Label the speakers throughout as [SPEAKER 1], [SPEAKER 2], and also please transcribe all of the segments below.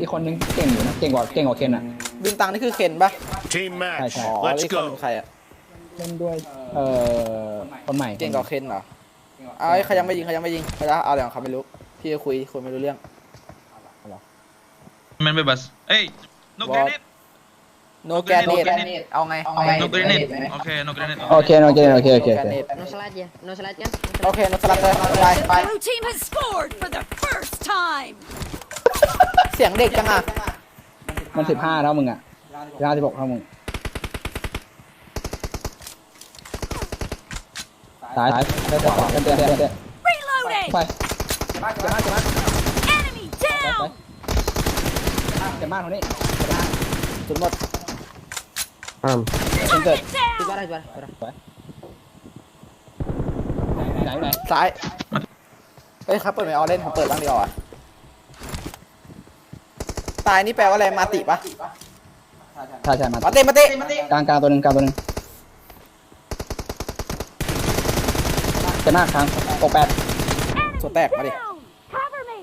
[SPEAKER 1] อีกคนนึงเก่งอยู่นะ เก่งกว่าเก่งกว่าเคนอะ
[SPEAKER 2] วินตังนี่คือเคนปะ
[SPEAKER 3] Team match.
[SPEAKER 1] ใช่
[SPEAKER 2] อ๋อ
[SPEAKER 3] Let's
[SPEAKER 2] นี่คน
[SPEAKER 3] go.
[SPEAKER 2] เป็นใครอะ
[SPEAKER 1] เล่นด้วย เอ่อ คนใหม่
[SPEAKER 2] เก่งกว่าเคนเหรอเอาไอ้เขายังไม่ยิงเขายังไม่ยิงเขาจะเอาอะไรของเขาไม่รู้ พี่จะคุยคุยไม่รู้เรื่อง
[SPEAKER 4] Man bebas. Hey, no
[SPEAKER 2] What?
[SPEAKER 4] grenade.
[SPEAKER 2] โนแกนเนตเอาไง เอาไง
[SPEAKER 4] No grenade. Okay, no grenade.
[SPEAKER 1] โอเค โอเค โอเค โอเค
[SPEAKER 2] แก
[SPEAKER 1] โอนเค
[SPEAKER 2] เนต
[SPEAKER 5] No salat ya, no salat ya.
[SPEAKER 2] โอเคโนสลับเลยไปไป
[SPEAKER 6] Blue team has scored for the first time.
[SPEAKER 2] เสียงเด็กจังอะ
[SPEAKER 1] มันสิบห้าเท่ามึงอะห้าสิบหกเท่ามึงซ้ายซ้ายได้ขวาเต้นเต้นเต้นเต้น
[SPEAKER 6] Reloading.
[SPEAKER 1] ไป
[SPEAKER 6] Enemy down.
[SPEAKER 1] เจ็บมากเท่านี้
[SPEAKER 2] จุดหมด
[SPEAKER 6] Target
[SPEAKER 5] Di
[SPEAKER 6] down.
[SPEAKER 5] bawah, di bawah, di bawah.
[SPEAKER 1] ไหนไหน
[SPEAKER 2] ซ้ายเฮ้ยครับเปิดไม่เอาเล่นผมเปิดบ้างดีกว่า ตายนี่แปลว่าอะไรมาติปะ
[SPEAKER 1] ใช่ใช่มา
[SPEAKER 2] มาติมาติ
[SPEAKER 1] กลางกลางตัวหนึ่งกลางตัวหนึ่งเจ็บมากครั้งหกแปด
[SPEAKER 2] สวนแตกมาดิ
[SPEAKER 6] Down. Cover me.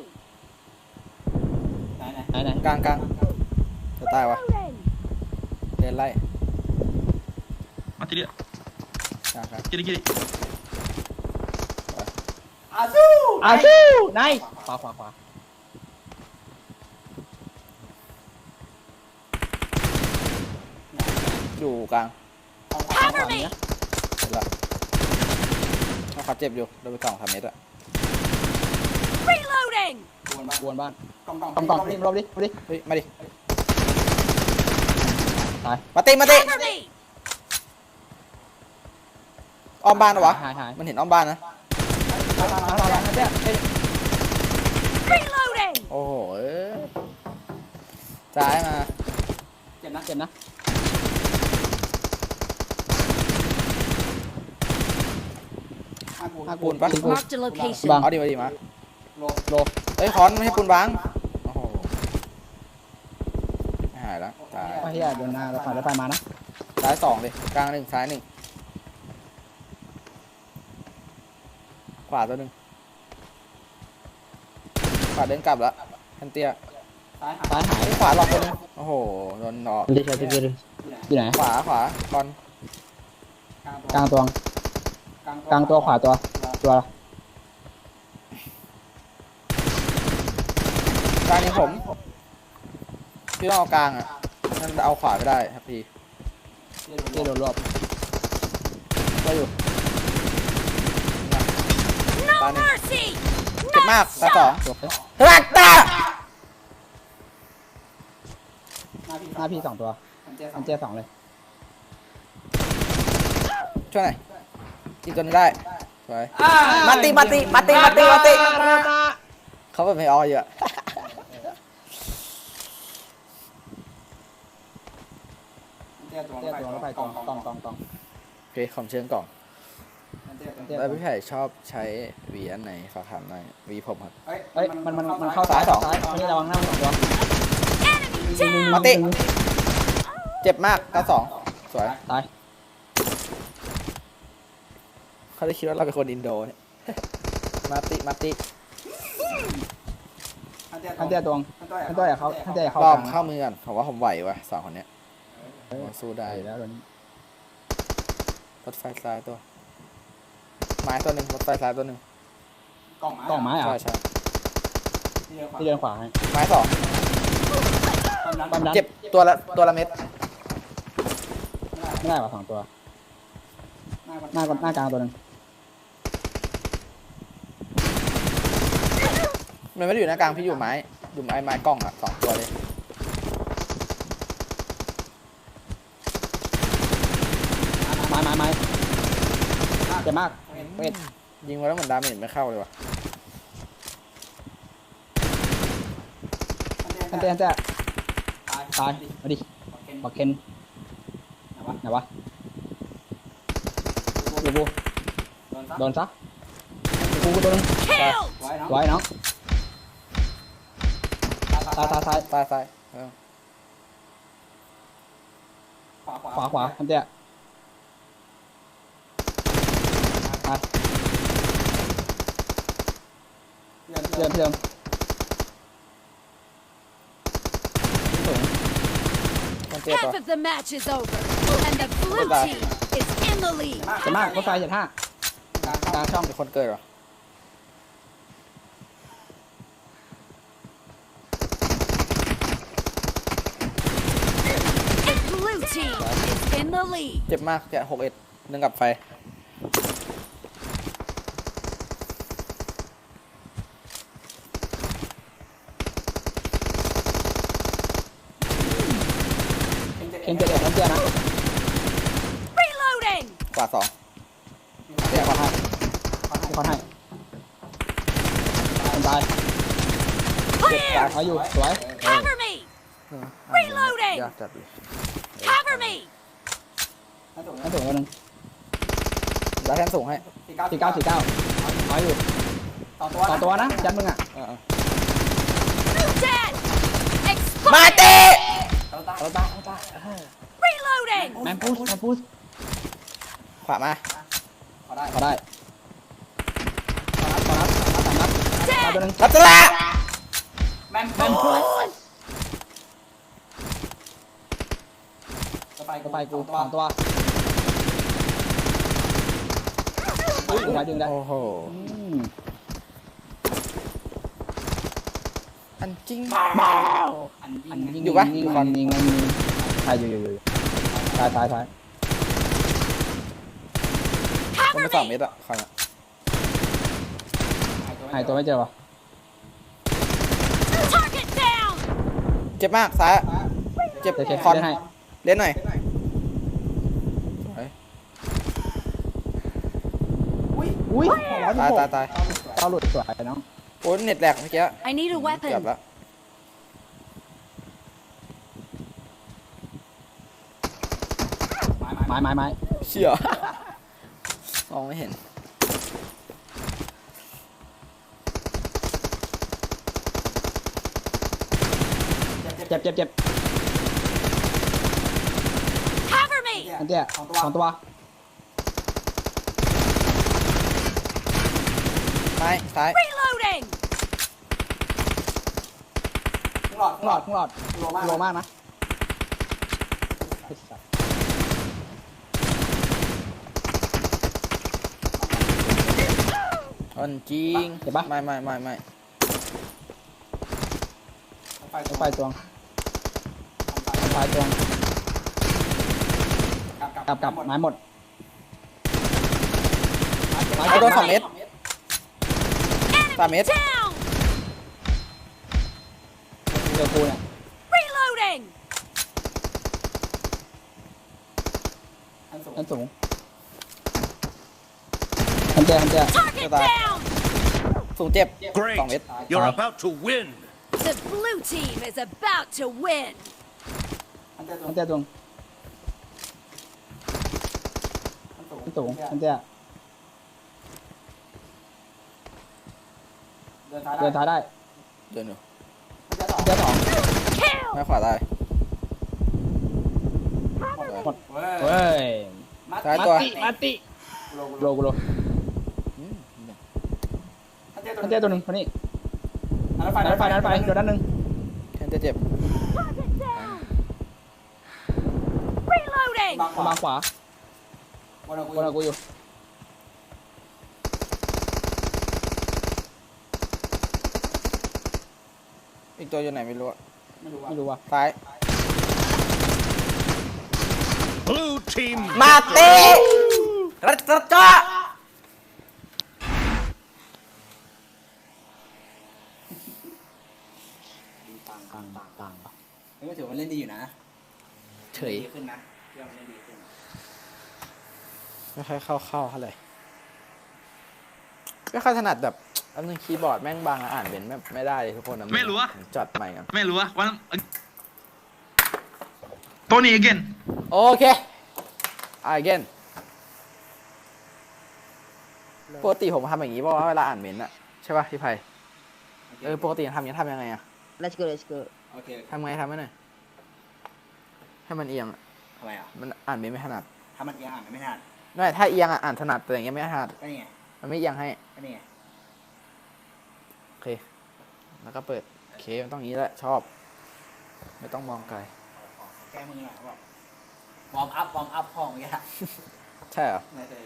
[SPEAKER 1] ไหนไหน
[SPEAKER 2] กลางกลางจะตายวะ
[SPEAKER 6] Reloading.
[SPEAKER 2] เดินไล่
[SPEAKER 4] Mati dia.
[SPEAKER 2] กลางกลาง
[SPEAKER 4] Kiri kiri.
[SPEAKER 1] อาซูไนขวาขวาขวา
[SPEAKER 2] อยู่กลาง
[SPEAKER 6] Cover me.
[SPEAKER 2] เห็นละเขาเจ็บอยู่โดนไปสองสามเมตรอะ
[SPEAKER 6] Reloading.
[SPEAKER 1] กวนบ้านกองกองกองนี่รอบดิรอบดิ
[SPEAKER 2] เฮ้ยมาดิ
[SPEAKER 1] ตาย
[SPEAKER 2] มาติมาติ
[SPEAKER 6] Cover me.
[SPEAKER 2] อ้อมบ้านเหรอวะ
[SPEAKER 1] หายหาย
[SPEAKER 2] มันเห็นอ้อมบ้านนะ
[SPEAKER 1] มามามามาเนี่ยเอ้ย
[SPEAKER 6] Reloading.
[SPEAKER 2] โอ้โหเอ้ยซ้ายมา
[SPEAKER 1] เจ็บนะเจ็บนะ
[SPEAKER 2] ห้าปูนปะ
[SPEAKER 6] Marked a location.
[SPEAKER 1] บัง
[SPEAKER 2] เอาดิมาดิมา
[SPEAKER 1] โล
[SPEAKER 2] เอ้ยคอนไม่ให้ปูนบางโอ้โหไม่หายแล้วตาย
[SPEAKER 1] ไปที่ใหญ่เดินหน้าแล้วฝ่ายได้ไปมานะ
[SPEAKER 2] ซ้ายสองเลยกลางหนึ่งซ้ายหนึ่งขวาตัวหนึ่งขวาเดินกลับแล้วทันเตี้ย
[SPEAKER 1] ซ้ายหาย
[SPEAKER 2] ขวาหลอกตัวหนึงโอ้โหโดนหลอก
[SPEAKER 1] อยู่ไหน
[SPEAKER 2] ขวาขวาคอน
[SPEAKER 1] กลางตัว กลางตัวขวาตัว ตัว
[SPEAKER 2] กลางนี้ผมพี่ต้องเอากลางอะนั่นเอาขวาไม่ได้ครับพี่
[SPEAKER 1] ที่โดนรวบ
[SPEAKER 2] ก็อยู่
[SPEAKER 6] No
[SPEAKER 2] Bani.
[SPEAKER 6] mercy.
[SPEAKER 2] เจ็บมากตาสอง
[SPEAKER 1] ตัวเอ้ย
[SPEAKER 2] รักตา
[SPEAKER 1] หน้าพี่สองตัวอันเจสองเลย
[SPEAKER 2] ช่วยหน่อย อีกตัวหนึงได้สวยมาติมาติมาติมาติมาติเขาแบบไม่ออเยอะ
[SPEAKER 1] เจตัวแล้วไปกองกองกองกอง
[SPEAKER 2] โอเคขอมเชิญกล่องแล้วพี่ไผ่ชอบใช้หวีอันไหนฝากถามหน่อยหวีผมครับ
[SPEAKER 1] เอ้ยมันมันมันเข้าซ้ายสองซ้ายอันนี้ระวังหน้าสองตัว
[SPEAKER 6] Enemy down.
[SPEAKER 2] มาติเจ็บมากตาสองสวย
[SPEAKER 1] ตาย
[SPEAKER 2] เขาได้คิดว่าเราเป็นคนอินโดเนี่ยมาติมาติ
[SPEAKER 1] อันเจตัวอันตัวอย่าเขาอันเจอย่าเข้าร
[SPEAKER 2] อบ
[SPEAKER 1] กลาง
[SPEAKER 2] เข้ามือกันผมว่าผมไหววะสองคนเนี้ยผมสู้ได้
[SPEAKER 1] ได้แล้วตอนนี้
[SPEAKER 2] รถไฟซ้ายตัวไม้ตัวหนึ่งรถไฟซ้ายตัวหนึ่ง
[SPEAKER 1] กล่องไม้เหรอะ
[SPEAKER 2] ใช่ใช่
[SPEAKER 1] ที่เดินขวาให้
[SPEAKER 2] ไม้สอง
[SPEAKER 1] ปั๊มดัน
[SPEAKER 2] เจ็บตัวละตัวละเม็ด
[SPEAKER 1] ไม่ได้ว่ะสองตัว หน้าหน้ากลางตัวหนึ่ง
[SPEAKER 2] มันไม่ได้อยู่หน้ากลางพี่อยู่ไม้อยู่ไม้ไม้กล้องอะสองตัวเลย
[SPEAKER 1] ไม้ไม้ไม้เจ็บมากเวท
[SPEAKER 2] ยิงมาแล้วเหมือนดาเมจไม่เข้าเลยวะ
[SPEAKER 1] อันเจอันเจตายมาดิบักเคนไหนวะดูบูโดนซะดูบูตัวหนึง
[SPEAKER 6] Kill.
[SPEAKER 1] ไว้น้ องซ้ายซ้ายซ้าย
[SPEAKER 2] ซ้ายซ้ายเออ
[SPEAKER 1] ขวา
[SPEAKER 6] Half
[SPEAKER 2] ปะ
[SPEAKER 6] of the match is over, and the blue
[SPEAKER 2] Goodbye.
[SPEAKER 6] team is in the lead.
[SPEAKER 1] จะมากรถไฟเจ็ดห้ากลางช่อง
[SPEAKER 2] มีคนเกิดเหรอ
[SPEAKER 6] And blue team is in the lead.
[SPEAKER 2] เจ็บมากแกหกเอ็ดหนึ่งกับไฟ
[SPEAKER 1] เคนเจ็ดเอ็ดน้ำเตี้ยนะ
[SPEAKER 6] Reloading.
[SPEAKER 2] กว่าสอง
[SPEAKER 1] เตี้ยขอให้ขอให้คนตาย
[SPEAKER 6] Clear.
[SPEAKER 1] เอาอยู่สวย
[SPEAKER 6] Cover me. Reloading.
[SPEAKER 2] ยากจัดเลย
[SPEAKER 6] Cover me.
[SPEAKER 1] นั่นสูงตัวหนึ่ง
[SPEAKER 2] แล้วแทนส่งให้
[SPEAKER 1] สี่เก้าสี่เก้าเอาอยู่สองตัวนะยันมึงอะ
[SPEAKER 2] อ่า
[SPEAKER 6] Dead.
[SPEAKER 2] ๆมา
[SPEAKER 6] Explode.
[SPEAKER 2] เต้
[SPEAKER 1] เอาตาเอาตา
[SPEAKER 6] Reloading.
[SPEAKER 1] แมนพูสแมนพูส
[SPEAKER 2] ขวามา
[SPEAKER 1] ขอได้ขอได้ขอนัดขอนัดขอนัดสามนัดเอาตัวห
[SPEAKER 6] Dead.
[SPEAKER 1] นึ่ง
[SPEAKER 2] รัตละ
[SPEAKER 1] แมนพูสก็ไปกูสองตัวดึงได้ดึงได้
[SPEAKER 2] โอ้โห
[SPEAKER 1] อืม
[SPEAKER 2] อันจริง
[SPEAKER 1] อันยิง
[SPEAKER 2] อยู่ปะ
[SPEAKER 1] ยิง
[SPEAKER 2] อยู่ก่อน
[SPEAKER 1] ยิงยิงใช่อยู่อยู่อยู่ ซ้ายซ้ายซ้าย
[SPEAKER 2] มัน
[SPEAKER 6] Cover
[SPEAKER 2] ไปสอง
[SPEAKER 6] me.
[SPEAKER 2] เมตรอะคอนอะ
[SPEAKER 1] หายตัวไม่เจอวะ
[SPEAKER 6] Target down.
[SPEAKER 2] เจ็บมากซ้ายอะเจ็บ
[SPEAKER 1] เดี๋ยวเช็ค
[SPEAKER 2] คอน
[SPEAKER 1] เล่นให้
[SPEAKER 2] เล่นหน่อย
[SPEAKER 1] อุ้ย
[SPEAKER 2] ตายตายตาย
[SPEAKER 1] เต้าหลุดสวยน้อง
[SPEAKER 2] โอ้ยเน็ตแหลกเมื่อกี้
[SPEAKER 6] I need a
[SPEAKER 2] เกือบ
[SPEAKER 6] weapon.
[SPEAKER 2] แล้ว
[SPEAKER 1] ไม้ไม้ไม้
[SPEAKER 2] เชี่ยมองไม่เห็น
[SPEAKER 1] เจ็บเจ็บเจ็บ
[SPEAKER 6] Cover me.
[SPEAKER 1] อันเตี้ยสองตัว
[SPEAKER 2] ซ้ายซ้าย
[SPEAKER 6] Reloading.
[SPEAKER 1] หลอดหลอดหลอดโลมากนะไอ้สัส
[SPEAKER 2] อันจริง
[SPEAKER 1] เห็นปะ
[SPEAKER 2] ไม่ไม่ไม่ไม่
[SPEAKER 1] รถไฟตวงรถไฟตวงกลับกลับไม้หมดไม้
[SPEAKER 2] เอาโดนสองเมตรสามเม
[SPEAKER 6] Enemy
[SPEAKER 2] ตร
[SPEAKER 6] down.
[SPEAKER 1] เจอกูเนี่ย
[SPEAKER 6] Reloading.
[SPEAKER 1] อันสูงอันเตี้ยอันเตี้ย
[SPEAKER 6] Target
[SPEAKER 2] Goodbye.
[SPEAKER 6] down.
[SPEAKER 2] สูงเจ็บ
[SPEAKER 3] Great.
[SPEAKER 2] สองเมตร
[SPEAKER 3] You're about to win.
[SPEAKER 6] The blue team is about to win.
[SPEAKER 1] อันเตี้ยตวงอันสูงอันเตี้ยเดินท้ายได้
[SPEAKER 2] เดินอยู่
[SPEAKER 1] อันเตี้ยสอง
[SPEAKER 6] Kill.
[SPEAKER 2] ไม่ขวาได้
[SPEAKER 1] หมดเว้ย
[SPEAKER 2] ซ้ายตัว
[SPEAKER 1] มาติ โลกูโล
[SPEAKER 2] อืม
[SPEAKER 1] อันเตี้ยตัวหนึ่งคนนี้นัดไฟนัดไฟนัดไฟเดี๋ยวนัดหนึ่ง
[SPEAKER 2] แทนจะเจ็บ
[SPEAKER 6] Target down. Reloading.
[SPEAKER 1] วางขวาบนเอากูอยู่
[SPEAKER 2] อีกตัวอยู่ไหนไม่รู้อะ
[SPEAKER 1] ไม่รู้ว่า
[SPEAKER 2] ซ้าย
[SPEAKER 3] Blue team.
[SPEAKER 2] มาเต้รัตจ้า
[SPEAKER 1] ต่างต่างต่างนี่ก็ถือว่าเล่นดีอยู่นะ
[SPEAKER 2] เฉย
[SPEAKER 1] ดีขึ้นนะเรื่องเล่นดีขึ้น
[SPEAKER 2] ไม่ค่อยเข้าเข้าเท่าไหร่ไม่ค่อยถนัดแบบอันนึงคีย์บอร์ดแม่งบางอะอ่านเป็นไม่ไม่ได้เลยทุกคนนะ
[SPEAKER 4] ไม่รู้อะ
[SPEAKER 2] จัดใหม่กัน
[SPEAKER 4] ไม่รู้อะวันตัวนี้ again
[SPEAKER 2] โอเคอ่า again ปกติผมทำอย่างนี้ป่าวะเวลาอ่านเมนต์อะใช่ป่ะพี่ไพ เออปกติทำอย่างนี้ทำยังไงอะ
[SPEAKER 5] Let's go, let's go.
[SPEAKER 1] โอเค
[SPEAKER 2] ทำไงทำไว้หน่อยให้มันเอียงอะ
[SPEAKER 1] ทำไมอะ
[SPEAKER 2] มันอ่านเมนต์ไม่ถนัด
[SPEAKER 1] ถ้ามันเอียงอ่านไม่ถนัด
[SPEAKER 2] ไม่ถ้าเอียงอะอ่านถนัดแต่อย่างเงี้ยไม่ถนัด
[SPEAKER 1] ก็นี่ไง
[SPEAKER 2] มันไม่เอียงให้
[SPEAKER 1] ก็นี่ไง
[SPEAKER 2] โอเค แล้วก็เปิดโอเคมันต้องอย่างนี้แหละชอบ ไม่ต้องมองไกล
[SPEAKER 7] แก้มือหน่อยเขาบอกวอร์มอัพวอร์มอัพห้องอย่างเงี้ย
[SPEAKER 2] ใช่เหรอ
[SPEAKER 7] ไม่เคย